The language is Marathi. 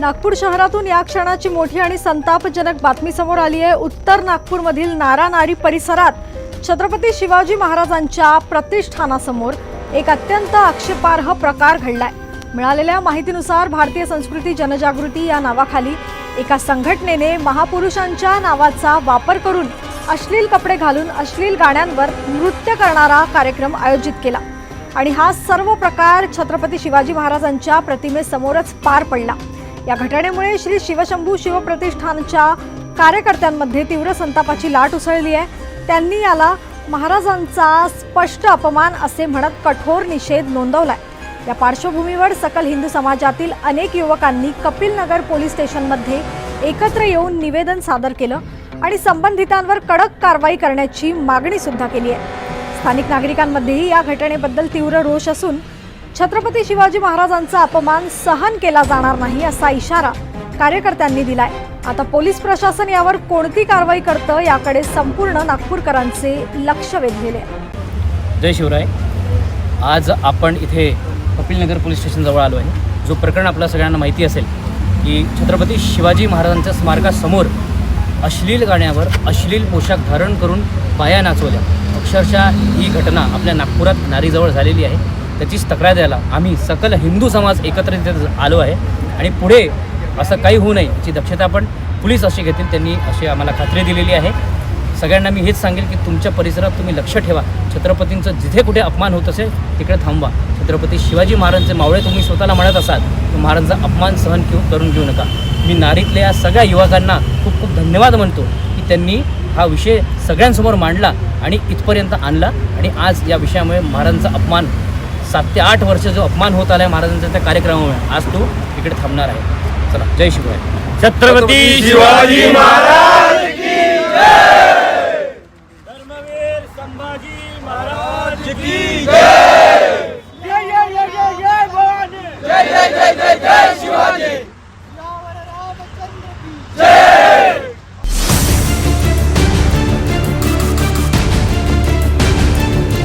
नागपूर शहरातून या क्षणाची मोठी आणि संतापजनक बातमी समोर आली आहे. उत्तर नागपूरमधील नारानारी परिसरात छत्रपती शिवाजी महाराजांच्या प्रतिष्ठानासमोर एक अत्यंत आक्षेपार्ह प्रकार घडलाय. मिळालेल्या माहितीनुसार भारतीय संस्कृती जनजागृती या नावाखाली एका संघटनेने महापुरुषांच्या नावाचा वापर करून अश्लील कपडे घालून अश्लील गाण्यांवर नृत्य करणारा कार्यक्रम आयोजित केला आणि हा सर्व प्रकार छत्रपती शिवाजी महाराजांच्या प्रतिमेसमोरच पार पडला. या घटनेमुळे श्री शिवशंभू शिवप्रतिष्ठानच्या कार्यकर्त्यांमध्ये तीव्र संतापाची लाट उसळली आहे. त्यांनी याला महाराजांचा स्पष्ट अपमान असे म्हणत कठोर निषेध नोंदवलाय. या पार्श्वभूमीवर सकल हिंदू समाजातील अनेक युवकांनी कपिल नगर पोलीस स्टेशनमध्ये एकत्र येऊन निवेदन सादर केलं आणि संबंधितांवर कडक कारवाई करण्याची मागणी सुद्धा केली आहे. स्थानिक नागरिकांमध्येही या घटनेबद्दल तीव्र रोष असून छत्रपती शिवाजी महाराजांचा अपमान सहन केला जाणार नाही असा इशारा कार्यकर्त्यांनी दिलाय. आता पोलीस प्रशासन यावर कोणती कारवाई करतं याकडे संपूर्ण नागपूरकरांचे लक्ष वेधलेले जय शिवराय. आज आपण इथे कपिलनगर पोलीस स्टेशनजवळ आलो आहे. जो प्रकरण आपल्या सगळ्यांना माहिती असेल की छत्रपती शिवाजी महाराजांच्या स्मारकासमोर अश्लील गाण्यावर अश्लील पोशाख धारण करून पाया नाचवल्या. अक्षरशः ही घटना आपल्या नागपुरात नारीजवळ झालेली आहे. त्याचीच तक्रार द्यायला. आम्ही सकल हिंदू समाज एकत्र आलो आहे आणि पुढे असं काही होऊ नये याची दक्षता आपण पोलीस अशी घेतील त्यांनी अशी आम्हाला खात्री दिलेली आहे. सगळ्यांना मी हेच सांगेल की तुमच्या परिसरात तुम्ही लक्ष ठेवा. छत्रपतींचं जिथे कुठे अपमान होत असेल तिकडे थांबवा. छत्रपती शिवाजी महाराजांचे मावळे तुम्ही स्वतःला म्हणत असाल तर महाराजांचा अपमान सहन घेऊ करून घेऊ नका. मी नारीतल्या या सगळ्या युवकांना खूप खूप धन्यवाद म्हणतो की त्यांनी हा विषय सगळ्यांसमोर मांडला आणि इथपर्यंत आणला आणि आज या विषयामुळे महाराजांचा अपमान सात ते आठ वर्ष जो अपमान होत आला आहे महाराजांच्या त्या कार्यक्रमामुळे आज तो इकडे थांबणार आहे. चला जय शिवराय. छत्रपती शिवाजी महाराज की जय!